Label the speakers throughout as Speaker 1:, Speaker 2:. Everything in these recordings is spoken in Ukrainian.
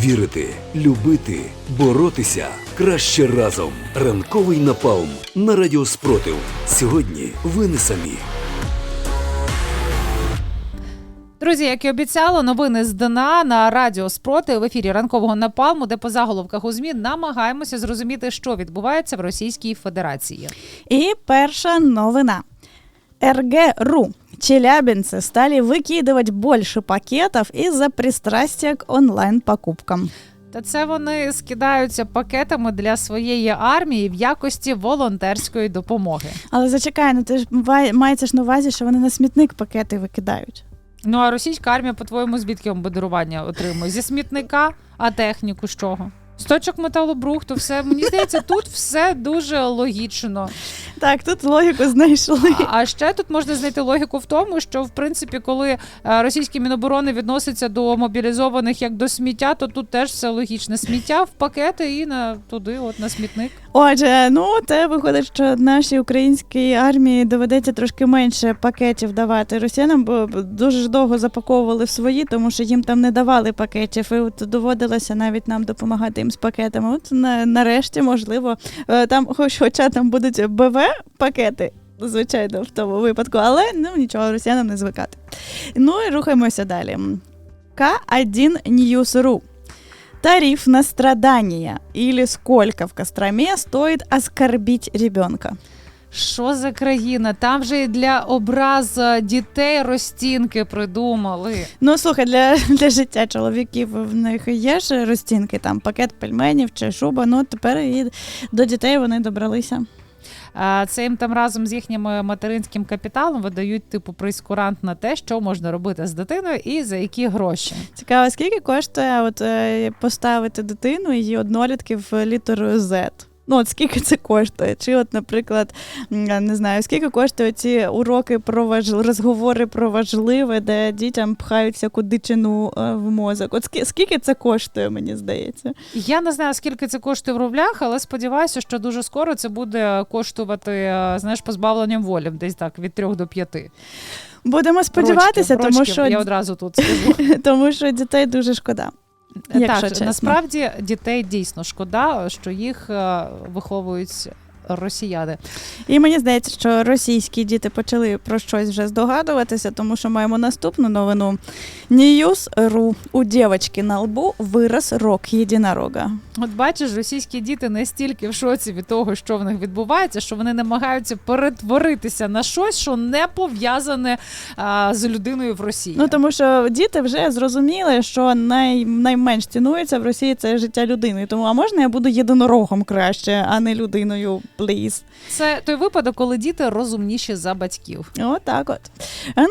Speaker 1: Вірити, любити, боротися краще разом. Ранковий напалм на радіо Спротив. Сьогодні ви не самі.
Speaker 2: Друзі, як і обіцяла, новини з Дна на радіо Спроти в ефірі ранкового напалму, де по заголовках у змі намагаємося зрозуміти, що відбувається в Російській Федерації.
Speaker 3: И перша новина. РГ.ру. Челябинцы стали выкидывать больше пакетов из-за пристрастия к онлайн-покупкам.
Speaker 2: Та це вони скидаються пакетами для своєї армії в якості волонтерської допомоги.
Speaker 3: Але зачекай, ну ти ж ма- мається ж на увазі, що вони на смітник пакети викидають.
Speaker 2: Ну а російська армія, по-твоєму, звідки бомбардування отримує? Зі смітника, а техніку з чого? З точок металобрухту, все мені здається, тут все дуже логічно.
Speaker 3: Так, тут логіку знайшли.
Speaker 2: А- ще тут можна знайти логіку в тому, що в принципі, коли е, російські міноборони відносяться до мобілізованих як до сміття, то тут теж все логічне. Сміття в пакети і на туди, от на смітник.
Speaker 3: Отже, ну це виходить, що нашій українській армії доведеться трошки менше пакетів давати росіянам, бо дуже ж довго запаковували в свої, тому що їм там не давали пакетів. І от доводилося навіть нам допомагати їм з пакетами. От на, нарешті, можливо, е, там, хоч хоча там будуть БВ пакети. Звичайно, в тому випадку, але ну нічого, росіянам не звикати. Ну і рухаємося далі. К1 News.ru Тариф на страдания или сколько в Костроме стоит оскорбить ребенка?
Speaker 2: Що за країна? Там вже і для образ е, дітей розтінки придумали.
Speaker 3: Ну слухай, для, для життя чоловіків в них є ж розцінки, там пакет пельменів чи шуба. Ну тепер і до дітей вони добралися.
Speaker 2: Це їм там разом з їхнім е, материнським капіталом видають типу прейскурант на те, що можна робити з дитиною і за які гроші.
Speaker 3: Цікаво, скільки коштує от е, поставити дитину її однолітки в літеру Z? Ну, от скільки це коштує? Чи, от, наприклад, не знаю, скільки коштує ці уроки про важ... розговори про важливе, де дітям пхають всяку дичину е, в мозок? От скільки це коштує, мені здається?
Speaker 2: Я не знаю, скільки це коштує в рублях, але сподіваюся, що дуже скоро це буде коштувати е, знаєш, позбавленням волі, десь так від трьох до п'яти.
Speaker 3: Будемо сподіватися,
Speaker 2: Рочків,
Speaker 3: тому що
Speaker 2: я одразу тут скажу.
Speaker 3: тому що дітей дуже шкода. Якщо
Speaker 2: так,
Speaker 3: чесно.
Speaker 2: насправді дітей дійсно шкода, що їх е, виховують росіяни.
Speaker 3: І мені здається, що російські діти почали про щось вже здогадуватися, тому що маємо наступну новину. News.ru. У дівчинки на лбу вирос рок єдинорога.
Speaker 2: От бачиш, російські діти настільки в шоці від того, що в них відбувається, що вони намагаються перетворитися на щось, що не пов'язане а, з людиною в Росії.
Speaker 3: Ну тому що діти вже зрозуміли, що най, найменш цінується в Росії це життя людини. Тому а можна я буду єдинорогом краще, а не людиною, пліз.
Speaker 2: Це той випадок, коли діти розумніші за батьків.
Speaker 3: Отак от.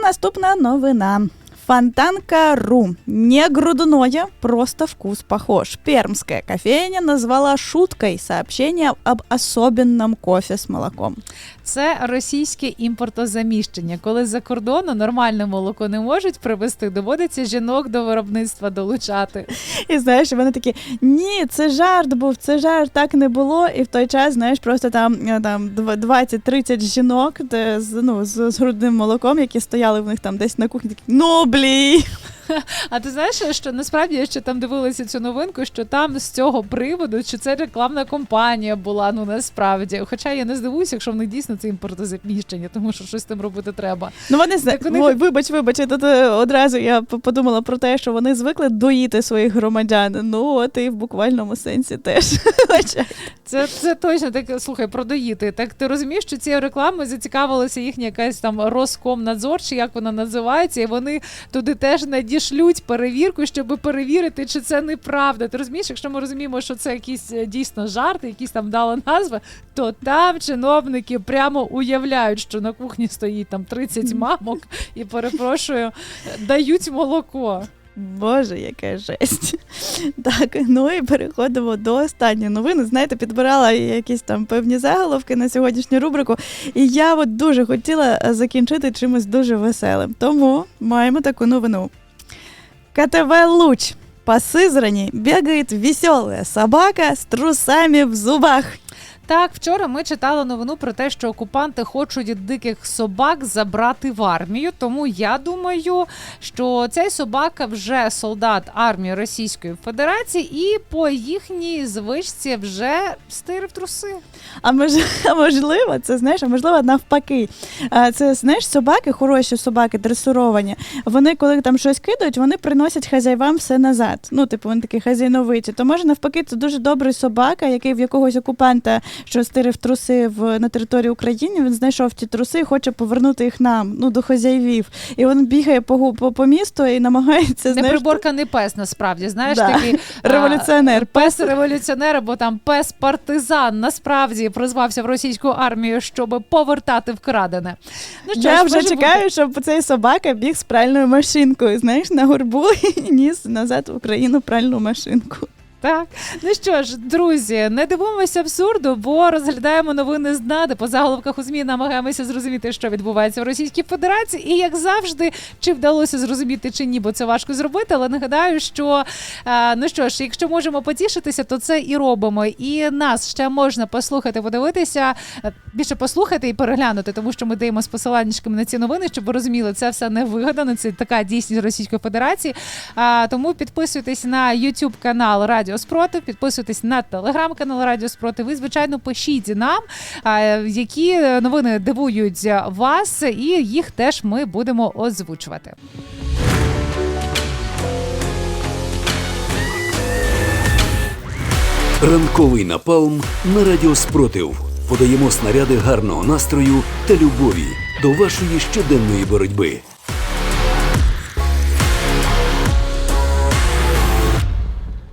Speaker 3: Наступна новина. Фонтанка.ру. Не грудное, просто вкус похож. Пермская кофейня назвала шуткой сообщение об особенном кофе с молоком.
Speaker 2: Це російське імпортозаміщення, коли за кордону нормальне молоко не можуть привезти, доводиться жінок до виробництва долучати.
Speaker 3: І знаєш, вони такі: ні, це жарт був, це жарт, так не було. І в той час, знаєш, просто там, е, там 20-30 жінок де, з, ну, з, з грудним молоком, які стояли в них там десь на кухні, такі, ну bli
Speaker 2: А ти знаєш, що насправді я ще там дивилася цю новинку, що там з цього приводу, що це рекламна кампанія була, ну насправді. Хоча я не здивуюся, якщо в них дійсно це імпортозаміщення, тому що щось з тим робити треба.
Speaker 3: Ну вони.
Speaker 2: Так вони-
Speaker 3: Ой, вибач, вибач, тут е, одразу я подумала про те, що вони звикли доїти своїх громадян. Ну от і в буквальному сенсі теж.
Speaker 2: Це, це точно так. Слухай, продоїти. Так ти розумієш, що цією рекламою зацікавилася їхня якась там Роскомнадзор, чи як вона називається, і вони туди теж надішлють перевірку, щоб перевірити, чи це неправда. Ти розумієш, якщо ми розуміємо, що це якісь е, дійсно жарти, якісь там дала назва, то там чиновники прямо уявляють, що на кухні стоїть там 30 мамок і перепрошую, дають молоко.
Speaker 3: Боже, яка жесть. Так, ну і переходимо до останньої новини. Знаєте, підбирала якісь там певні заголовки на сьогоднішню рубрику. І я от дуже хотіла е, закінчити чимось дуже веселим. Тому маємо таку новину. КТВ Луч. По Сызрани бегает веселая собака с трусами в зубах.
Speaker 2: Так, вчора ми читали новину про те, що окупанти хочуть диких собак забрати в армію. Тому я думаю, що цей собака вже солдат армії Російської Федерації, і по їхній звичці вже стирив труси.
Speaker 3: А мож, можливо, це знаєш, а можливо, навпаки. Це знаєш, собаки, хороші собаки, дресуровані. Вони, коли там щось кидають, вони приносять хазяївам все назад. Ну, типу, вони такі хазяйновиті. То може навпаки, це дуже добрий собака, який в якогось окупанта, що стирив труси в на території України. Він знайшов ті труси і хоче повернути їх нам, ну до хазяївів. І він бігає по по, по місту і намагається
Speaker 2: Не
Speaker 3: знаєш,
Speaker 2: приборканий пес, насправді, знаєш,
Speaker 3: Да.
Speaker 2: такий а,
Speaker 3: Революціонер.
Speaker 2: Пес революціонер, або там пес партизан насправді призвався в російську армію, щоб повертати вкрадене. Ну що
Speaker 3: Я
Speaker 2: ж,
Speaker 3: вже чекаю,
Speaker 2: бути.
Speaker 3: щоб цей собака біг з пральною машинкою. Знаєш, на горбу і ніс назад в Україну пральну машинку.
Speaker 2: Так, ну що ж, друзі, не дивимося абсурду, бо розглядаємо новини з дна, де по заголовках у змі намагаємося зрозуміти, що відбувається в Російській Федерації. І як завжди, чи вдалося зрозуміти чи ні, бо це важко зробити. Але нагадаю, що е, ну що ж, якщо можемо потішитися, то це і робимо. І нас ще можна послухати, подивитися, е, більше послухати і переглянути, тому що ми даємо з посиланнячками на ці новини, щоб ви розуміли, це все не вигадано. Це така дійсність Російської Федерації. Тому підписуйтесь на YouTube канал Радіо Спротив, підписуйтесь на телеграм-канал Радіо Спротив. І, звичайно, пишіть нам, які новини дивують вас, і їх теж ми будемо озвучувати.
Speaker 1: Ранковий напалм на радіо Спротив. Подаємо снаряди гарного настрою та любові до вашої щоденної боротьби.